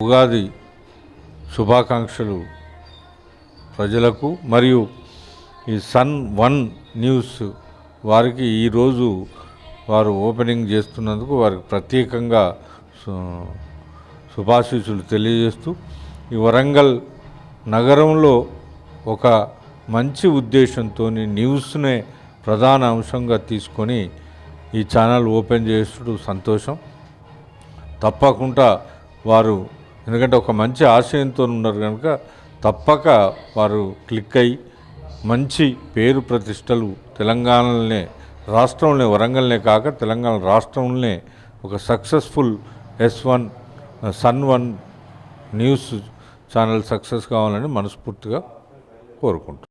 ఉగాది శుభాకాంక్షలు ప్రజలకు మరియు ఈ సన్ వన్ న్యూస్ వారికి ఈరోజు వారు ఓపెనింగ్ చేస్తున్నందుకు వారికి ప్రత్యేకంగా సు- శుభాశీస్సులు తెలియజేస్తూ ఈ వరంగల్ నగరంలో ఒక మంచి ఉద్దేశంతో న్యూస్నే ప్రధాన అంశంగా తీసుకొని ఈ ఛానల్ ఓపెన్ చేస్తుడు సంతోషం. తప్పకుండా వారు ఎందుకంటే ఒక మంచి ఆశయంతో ఉన్నారు కనుక తప్పక వారు క్లిక్ అయ్యి మంచి పేరు ప్రతిష్టలు తెలంగాణలోనే రాష్ట్రంలోనే వరంగల్నే కాక తెలంగాణ రాష్ట్రంలోనే ఒక successful S one sun one news channel success కావాలని మనస్ఫూర్తిగా కోరుకుంటున్నాను.